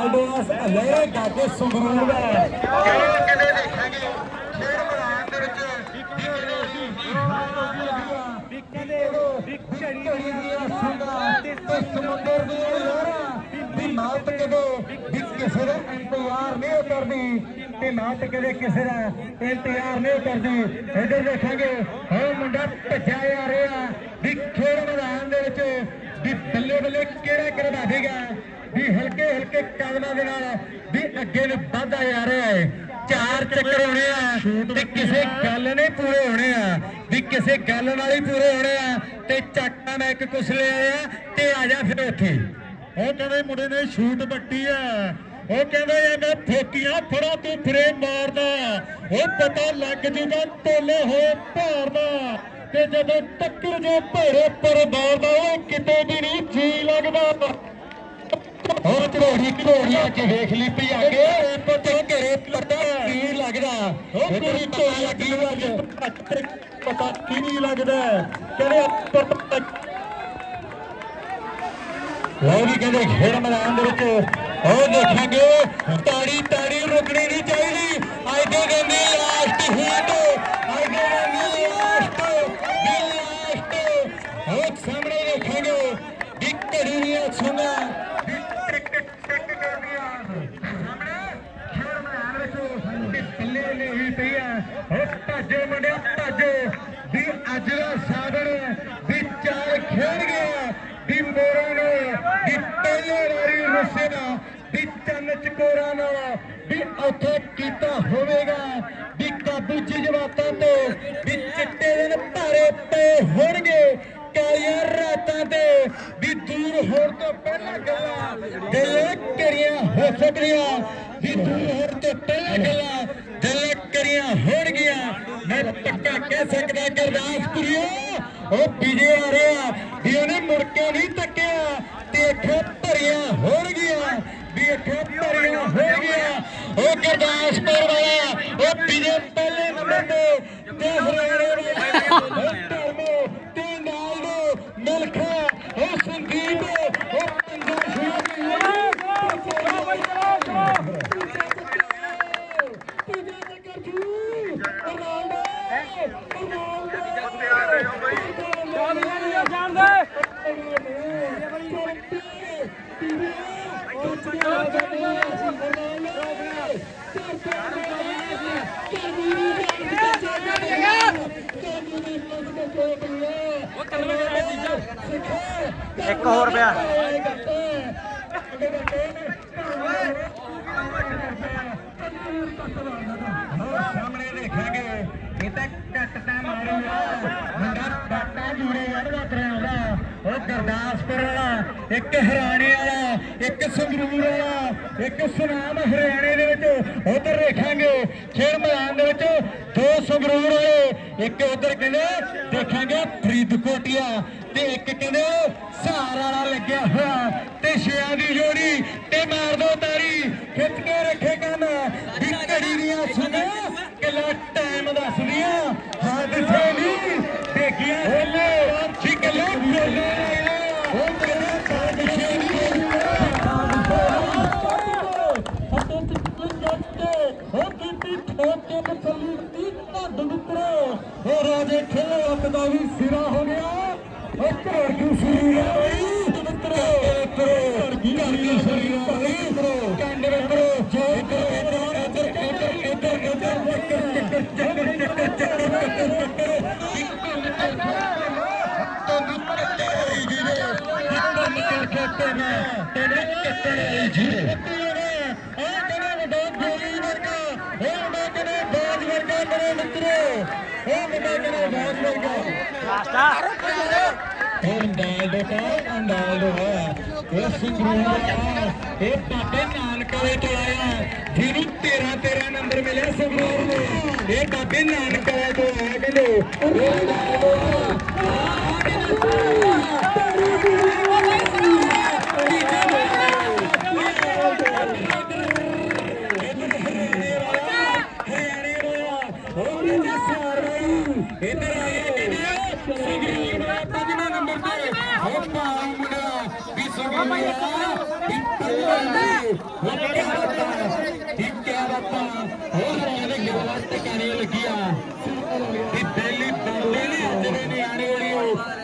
ਆਡੋਸ ਲੈ ਗਾਕੇ ਸੰਗਰੂਰ ਦਾ ਜਿਹੜੇ ਕਿਤੇ ਦੇਖਾਂਗੇ ਖੇਡ ਮੈਦਾਨ ਦੇ ਵਿੱਚ ਵੀ ਕਿਤੇ ਵਿਕੜੀ ਦੀਆਂ ਸੰਗਾਂ ਤੇ ਸਮੁੰਦਰ ਦੀਆਂ ਲਹਿਰਾਂ ਵੀ ਮੌਤ ਕਦੇ ਵੀ ਕਿਸੇ ਦਾ ਇੰਤਜ਼ਾਰ ਨਹੀਂ ਕਰਦੀ ਤੇ ਮੌਤ ਕਦੇ ਕਿਸੇ ਦਾ ਇੰਤਜ਼ਾਰ ਨਹੀਂ ਕਰਦੀ ਇੱਧਰ ਦੇਖਾਂਗੇ ਉਹ ਮੁੰਡਾ ਭੱਜਿਆ ਜਾ ਰਿਹਾ ਵੀ ਖੇਡ ਮੈਦਾਨ ਦੇ ਵਿੱਚ ਵੀ ਬੱਲੇ ਬੱਲੇ ਕਿਹੜਾ ਕਰਵਾ ਦੇਗਾ ਵੀ ਹਲਕੇ ਹਲਕੇ ਕਦਮਾਂ ਦੇ ਨਾਲ ਵੀ ਅੱਗੇ ਨੂੰ ਵੱਧਦਾ ਜਾ ਰਿਹਾ ਹੈ। ਚਾਰ ਚੱਕਰ ਹੋਣੇ ਆ ਤੇ ਕਿਸੇ ਗੱਲ ਨੇ ਪੂਰੇ ਹੋਣੇ ਆ। ਵੀ ਕਿਸੇ ਗੱਲ ਨਾਲ ਹੀ ਪੂਰੇ ਹੋਣੇ ਆ ਤੇ ਚੱਕਾਂ ਮੈਂ ਇੱਕ ਕੁਛ ਲੈ ਆਇਆ ਤੇ ਆ ਜਾ ਫਿਰ ਉੱਥੇ। ਉਹ ਕਹਿੰਦੇ ਮੁੰਡੇ ਨੇ ਸ਼ੂਟ ਬੱਟੀ ਆ। ਉਹ ਕਹਿੰਦੇ ਇਹ ਮੈਂ ਫੋਕੀਆਂ ਫੜਾ ਤੂੰ ਫਰੇਮ ਮਾਰਦਾ। ਉਹ ਪਤਾ ਲੱਗ ਜੂਗਾ ਤੋਲੇ ਹੋਏ ਭਾਰਦਾ ਤੇ ਜਦੋਂ ਟੱਕਰ ਜੋ ਭੇਰੇ ਪਰ ਮਾਰਦਾ ਉਹ ਕਿਤੇ ਵੀ ਨਹੀਂ ਜੀ ਲੱਗਦਾ। ਹੋਰ ਘੋੜੀ ਘੋੜੀ ਅੱਜ ਵੇਖ ਲਈ ਪਈ ਕੇ ਪਤਾ ਘਰੇ ਪਤਾ ਕੀ ਲੱਗਦਾ। ਉਹ ਕੁੜੀ ਤੋਂ ਲੱਗੀ ਅੱਜ। ਪਤਾ ਕੀ ਨਹੀਂ ਲੱਗਦਾ ਕਹਿੰਦੇ ਉਹ ਵੀ ਕਹਿੰਦੇ ਖੇਡ ਮੈਦਾਨ ਦੇ ਵਿੱਚ। ਉਹ ਦੇਖਾਂਗੇ ਤਾੜੀ ਤਾੜੀ ਰੁਕਣੀ ਨਹੀਂ ਚਾਹੀਦੀ। ਅੱਜ ਦੇ ਦਿਨ ਦੀ ਲਾਸਟ ਹੀਟ ਅੱਜ ਦੇ ਦਿਨ ਦੀ ਲਾਸਟ ਦੀ ਲਾਸਟ ਉਹ ਸਾਹਮਣੇ ਦੇਖਾਂਗੇ ਵੀ ਘੜੀ ਦੀਆਂ ਸੁਣਾ ਵੀ ਟਿਕ ਟਿਕ ਟਿਕ ਕਰਦੀਆਂ ਸਾਹਮਣੇ ਖੇਡ ਮੈਦਾਨ ਵਿੱਚ ਵੀ ਪੱਲੇ ਨੇ ਹੋਈ ਪਈ ਆ ਉਹ ਭੱਜੋ ਮੁੰਡਿਓ ਵੀ ਅੱਜ ਦਾ ਸਾਗਰ ਵੀ ਚਾਲ ਖੇਡ ਗਿਆ ਵੀ ਮੋਰਾਂ ਨੂੰ, ਵੀ ਪਹਿਲੇ ਵਾਰੀ ਰੁੱਸੇ ਦਾ, ਵੀ ਚੰਨ ਚਕੋਰਾਂ ਨਾਲ ਵੀ ਉੱਥੇ ਕੀਤਾ ਹੋਵੇਗਾ। ਵੀ ਕਾਬੂ ਜਜ਼ਬਾਤਾਂ ਤੋਂ ਵੀ ਚਿੱਟੇ ਦਿਨ ਭਾਰੇ ਪਏ ਹੋਣਗੇ। ਕਾਲੀਆਂ ਰਾਤਾਂ ਤੇ ਵੀ ਦੂਰ ਹੋਣ ਤੋਂ ਪਹਿਲਾਂ ਗੱਲਾਂ ਦਿਲ ਕਰੀਆਂ ਹੋ ਸਕਦੀਆਂ। ਵੀ ਦੂਰ ਹੋਣ ਤੋਂ ਪਹਿਲਾਂ ਗੱਲਾਂ ਦਿਲ ਕਰੀਆਂ ਹੋਣਗੀਆਂ ਮੈਂ ਪੱਕਾ ਕਹਿ ਸਕਦਾ ਗੁਰਦਾਸਪੁਰੀਓ ਉਹ ਵਿਜੇ ਆ ਰਿਹਾ ਵੀ ਉਹਨੇ ਮੁੜ ਕੇ ਨਹੀਂ ਤੱਕਿਆ ਤੇ ਅੱਖਾਂ ਭਰੀਆਂ ਹੋਣਗੀਆਂ ਵੀ ਅੱਖਾਂ ਭਰੀਆਂ ਹੋਣਗੀਆਂ ਉਹ ਗੁਰਦਾਸਪੁਰ ਵਾਲਾ ਉਹ ਵਿਜੇ ਪਹਿਲੇ ਨੰਬਰ ਤੇ ਤੇ ਹਰਿਆਣੇ ਵਾਲਾ ਉਹ ਧਰਮੋ ਤੇ ਨਾਲ ਨੂੰ ਮਿਲਖਾ ਉਹ ਸੰਦੀਪ ਉਹ ਪੰਜਾਬ ਇੱਕ ਹੋਰ ਪਿਆ। ਸਾਹਮਣੇ ਦੇਖਾਂਗੇ। ਇਹ ਤਾਂ ਕੱਟ ਤਾਂ ਮੁੰਡਾ ਡਾਟਾ ਜੂੜੇ ਵੜਦਾ ਕਰਾਉਂਦਾ ਉਹ ਗੁਰਦਾਸਪੁਰ ਵਾਲਾ, ਇੱਕ ਹਰਿਆਣੇ ਵਾਲਾ, ਇੱਕ ਸੰਗਰੂਰ ਵਾਲਾ, ਇੱਕ ਸੁਨਾਮ ਹਰਿਆਣੇ ਦੇ ਵਿੱਚ। ਉਧਰ ਦੇਖਾਂਗੇ, ਖੇਡ ਮੈਦਾਨ ਦੇ ਵਿੱਚ ਦੋ ਸੰਗਰੂਰ ਵਾਲੇ ਇੱਕ ਉਧਰ ਕਹਿੰਦੇ ਦੇਖਾਂਗੇ ਫਰੀਦਕੋਟੀਆ ਤੇ ਇੱਕ ਕਹਿੰਦੇ ਸਹਾਰ ਵਾਲਾ ਲੱਗਿਆ ਹੋਇਆ ਤੇ ਛਿਆਂ ਦੀ ਜੋੜੀ ਤੇ ਮਾਰ ਦੋ ਤਾਰੀ ਖਿੱਚ ਕੇ ਰੱਖੇ ਕੰਮ ਵੀ ਘੜੀ ਦੀਆਂ ਸੁਣਾ ਕਿਲਾ ਟਾਈਮ ਦੱਸਦੀਆਂ ਹਾਦਸੇ ਨਹੀਂ ਦੇਖੀਆਂ ਹੋਲੇ ਬੋਲੇ ਜੱਟੇ ਉਹ ਕੀਤੀ ਠੋਕੇ ਮਸਲੀ ਤੀ ਧੱਡ ਮਿੱਤਰੋ ਉਹ ਰਾਜੇ ਖੇਲ ਦਾ ਵੀ ਸਿਰਾ ਹੋ ਗਿਆ ਉਹ ਘਰ ਕੀ ਸਰੀਰ ਆ ਬਈ ਮਿੱਤਰੋ ਘਰ ਕੀ ਘਰ ਕੀ ਸਰੀਰ ਆ ਬਈ ਮਿੱਤਰੋ ਕੰਡ ਮਿੱਤਰੋ ਜੋ ਕਰੋ ਇੱਧਰ ਇੱਧਰ ਇੱਧਰ ਇੱਧਰ ਚੱਕਰ ਚੱਕਰ ਚੱਕਰ ਚੱਕਰ ਤੈਨੂੰ ਪੱਤੇ ਆਈ ਜੀ ਨੇ ਤੈਨੂੰ ਨਿਕਲ ਕੇ ਤੈਨੂੰ ਤੈਨੂੰ ਕਿੱਥੇ ਆਈ ਜੀ ਨੇ ਉਹ ਆਇਆ ਜਿਹਨੂੰ 13 13 ਨੰਬਰ ਮਿਲਿਆ ਸੰਗਰੂਰ ਨੂੰ। ਇਹ ਬਾਬੇ ਨਾਨਕ ਵਾਲੇ ਤੋਂ ਆਇਆ ਕਹਿੰਦੇ ਇਹ ਅੰਦਾਲੋ ਹਰਿਆਣੇ ਵਾਲਾ ਹੋਰ ਵੀ ਸਾਰ ਰਹੀ ਇੱਧਰ ਆ ਗਿਆ ਸੰਗਰੂਰ ਦਾ ਪੰਜਵਾਂ ਨੰਬਰ ਤੇ ਹੋ ਪਾਉ ਮੁੰਡਾ ਵੀ ਸੰਗਰੂਰ ਦਾ ਵੀ ਪੰਜਵਾਂ ਕਿਆ ਬਾਤਾਂ ਇਹ ਕਿਆ ਬਾਤਾਂ ਹੋਰ ਇਹਦੇ ਗੋਲਾਂ ਤੇ ਕੈਰੀਆਂ ਲੱਗੀਆਂ ਕਿ ਦਿੱਲੀ ਬੰਦੇ ਨੇ ਜਿਹੜੇ ਨਿਆਣੇ ਵਾਲੀਓ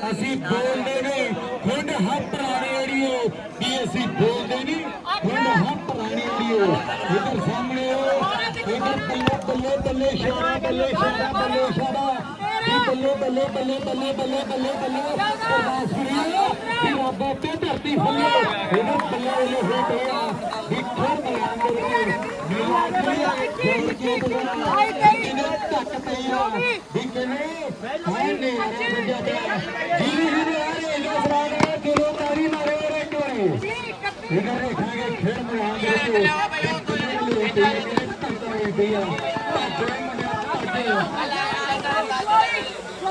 ਅਸੀਂ ਬੋਲਦੇ ਨਹੀਂ ਖੁੰਡ ਹੱਥ ਰਾਣੀ ਵਾਲੀਓ ਕਿ ਅਸੀਂ ਬੋਲਦੇ ਨਹੀਂ ਖੁੰਡ ਹੱਥ ਰਾਣੀ ਵਾਲੀਓ ਇਧਰ ਸਾਹਮਣੇ ਇਧਰ ਬੱਲੇ ਬੱਲੇ ਸ਼ਾਰਾ ਬੱਲੇ ਸ਼ਾਰਾ ਬੱਲੇ। ਸ਼ਾਰਾ ਬੱਲੇ ਬੱਲੇ ਬੱਲੇ ਬੱਲੇ ਬੱਲੇ ਬੱਲੇ ਬੱਲੇ ਕਿ ਰੱਬ ਤੇ ਧਰਤੀ ਫੁੱਲੇ ਇਹਨੂੰ ਬੱਲੇ ਬੱਲੇ ਹੋ ਗਿਆ ਵਿਖਰ ਬਿਆਨ ਕਰੀਏ ਮੇਲਾ ਕਰੀਏ ਜੋੜ ਕੇ ਬਗਾਨਾ ਇਹਨੇ ਧੱਕ ਪਈਆ ਵਿਕਨੇ ਹਾਏ ਨੇ ਰੰਜਾ ਪਿਆ ਜੀ ਜੀ ਆ ਰਹੇ ਜੋ ਸਰਾਣੇ ਕਿਲੋ ਤਾਰੀ ਮਾਰੇ ਰੇ ਵਾਰੀ ਇਧਰ ਦੇਖਾਂਗੇ ਖੇਡ ਮੈਦਾਨ ਦੇ ਵਿੱਚ ਭੱਜੇ ਮੁੰਡਿਆ ਭੱਜੇ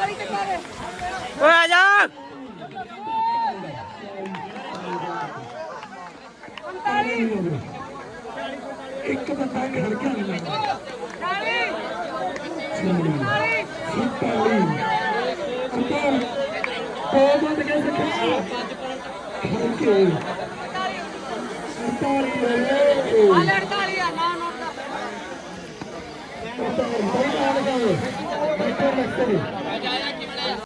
ਓਏ ਆ ਜਾ। ਇੱਕ ਬੰਦਾ ਘੜ ਕੇ ਨਹੀਂ ਲੱਗਦਾ। ਸਿੰਤਾਲੀ ਸਿੰਤਾਲੀ ਤੇ ਬੰਦ ਕੇ ਸਿੱਖਿਆ। ਖੜ ਕੇ। ਸਿੰਤਾਲੀ ਲੈ ਸਿੰਤਾਲੀ ਬਈ ਨਾਲ ਗਏ। الكره السليم